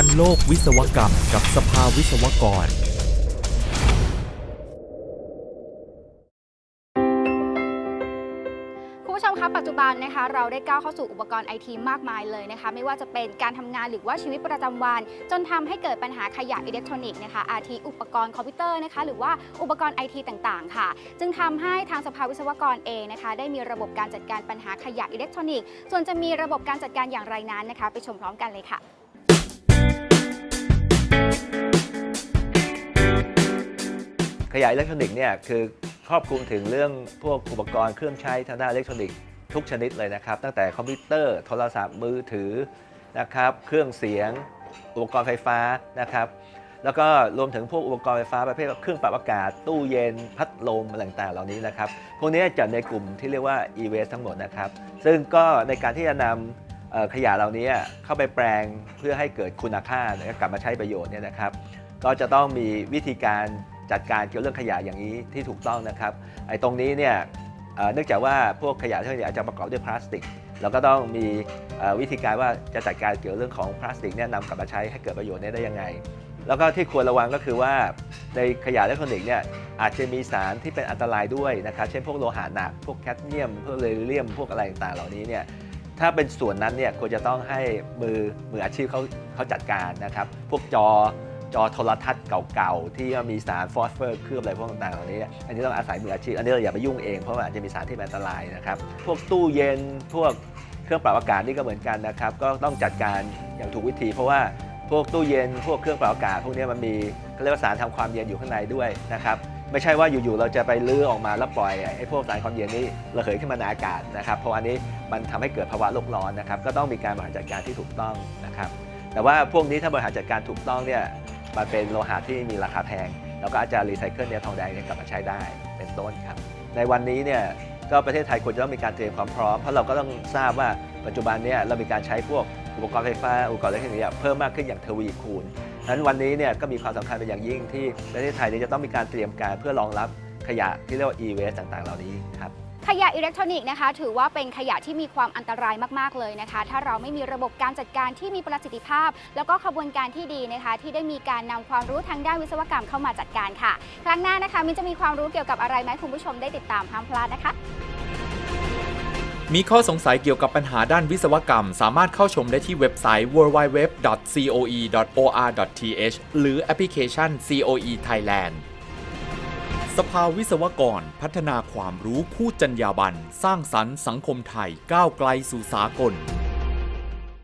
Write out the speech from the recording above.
ทันโลกวิศวกรรม กับสภาวิศวกร คุณผู้ชมคะปัจจุบันนะคะเราได้ก้าวเข้าสู่อุปกรณ์ไอทีมากมายเลยนะคะไม่ว่าจะเป็นการทำงานหรือว่าชีวิตประจำวัน จนทำให้เกิดปัญหาขยะอิเล็กทรอนิกส์นะคะอาทิอุปกรณ์คอมพิวเตอร์นะคะหรือว่าอุปกรณ์ไอทีต่างๆ ค่ะ จึงทำให้ทางสภาวิศวกรเองนะคะได้มีระบบการจัดการปัญหาขยะอิเล็กทรอนิกส์ส่วนจะมีระบบการจัดการอย่างไรนั้นนะคะ ไปชมพร้อมกันเลยค่ะ ยะอิเล็กทรอนิกส์เนี่ยคือครอบคลุมถึงเรื่องพวกอุปกรณ์เครื่องใช้ทางด้านอิเล็กทรอนิกส์ทุกชนิดเลยนะครับ ตั้งแต่คอมพิวเตอร์โทรศัพท์มือถือนะครับเครื่องเสียง อุปกรณ์ไฟฟ้านะครับแล้วก็รวมถึงพวกอุปกรณ์ไฟฟ้าประเภทเครื่องปรับอากาศ ตู้เย็น พัดลมอะไรต่างๆเหล่านี้นะครับพวกนี้จัดในกลุ่มที่เรียกว่า e-waste ทั้งหมดนะครับซึ่งก็ในการที่จะนำขยะเหล่านี้เข้าไปแปลงเพื่อให้เกิดคุณค่าและกลับมาใช้ประโยชน์เนี่ยนะครับ ก็จะต้องมีวิธีการ จัดการเกี่ยวเรื่องขยะอย่างนี้ที่ถูกต้องนะครับไอ้ตรงนี้เนี่ยเนื่องจากว่าพวกขยะที่อาจจะประกอบด้วยพลาสติก เราก็ต้องมีวิธีการว่าจะจัดการเกี่ยวเรื่องของพลาสติกเนี่ยนำกลับมาใช้ให้เกิดประโยชน์ได้ยังไง แล้วก็ที่ควรระวังก็คือว่าในขยะอิเล็กทรอนิกส์เนี่ยอาจจะมีสารที่เป็นอันตรายด้วยนะครับเช่นพวกโลหะหนักพวกแคดเมียมพวกเรเลียมพวกอะไรต่างๆเหล่านี้เนี่ยถ้าเป็นส่วนนั้นเนี่ยควรจะต้องให้มือมืออาชีพเขาเขาจัดการนะครับ พวกจอ จอโทรทัศน์เก่าๆ ที่มีสารฟอสเฟอร์เคลือบอะไรพวกต่างๆเหล่านี้ อันนี้ต้องอาศัยมืออาชีพ อันนี้เราอย่าไปยุ่งเองเพราะว่าอาจจะมีสารที่เป็นอันตรายนะครับ พวกตู้เย็น พวกเครื่องปรับอากาศนี่ก็เหมือนกันนะครับ ก็ต้องจัดการอย่างถูกวิธี เพราะว่าพวกตู้เย็น พวกเครื่องปรับอากาศ พวกนี้มันมีเขาเรียกว่าสารทำความเย็นอยู่ข้างในด้วยนะครับ ไม่ใช่ว่าอยู่ๆเราจะไปลื้อออกมาแล้วปล่อยไอ้พวกสารความเย็นนี่ระเหยขึ้นมาในอากาศนะครับ เพราะอันนี้มันทำให้เกิดภาวะโลกร้อนนะครับ ก็ต้องมีการบริหารจัดการที่ถูกต้องนะครับ แต่ว่าพวกนี้ถ้าบริหารจัดการถูกต้องเนี่ย มันเป็นโลหะที่มีราคาแพง แล้วก็อาจจะรีไซเคิลเนี่ยทองแดงเนี่ยกลับมาใช้ได้เป็นต้นครับ ในวันนี้เนี่ยก็ประเทศไทยควรจะต้องมีการเตรียมความพร้อม เพราะเราก็ต้องทราบว่าปัจจุบันเนี่ยเรามีการใช้พวกอุปกรณ์ไฟฟ้าอุปกรณ์อิเล็กทรอนิกส์เนี่ยเพิ่มมากขึ้นอย่างทวีคูณนั้นวันนี้เนี่ยก็มีความสำคัญเป็นอย่างยิ่งที่ประเทศไทยเนี่ยจะต้องมีการเตรียมการเพื่อรองรับขยะที่เรียกว่า e-waste ต่างๆ เหล่านี้ครับ ขยะอิเล็กทรอนิกส์นะคะ ถือว่าเป็นขยะที่มีความอันตรายมาก ๆ เลยนะคะ ถ้าเราไม่มีระบบการจัดการที่มีประสิทธิภาพ แล้วก็ขบวนการที่ดีนะคะ ที่ได้มีการนำความรู้ทางด้านวิศวกรรมเข้ามาจัดการค่ะ ครั้งหน้านะคะมินจะมีความรู้เกี่ยวกับอะไรไหมคุณผู้ชมได้ติดตามห้ามพลาดนะคะมีข้อสงสัยเกี่ยวกับปัญหาด้านวิศวกรรม สามารถเข้าชมได้ที่เว็บไซต์ www.coe.or.th หรือแอปพลิเคชัน COE Thailand สภาวิศวกรพัฒนาความรู้คู่จรรยาบรรณสร้างสรรค์สังคมไทยก้าวไกลสู่สากล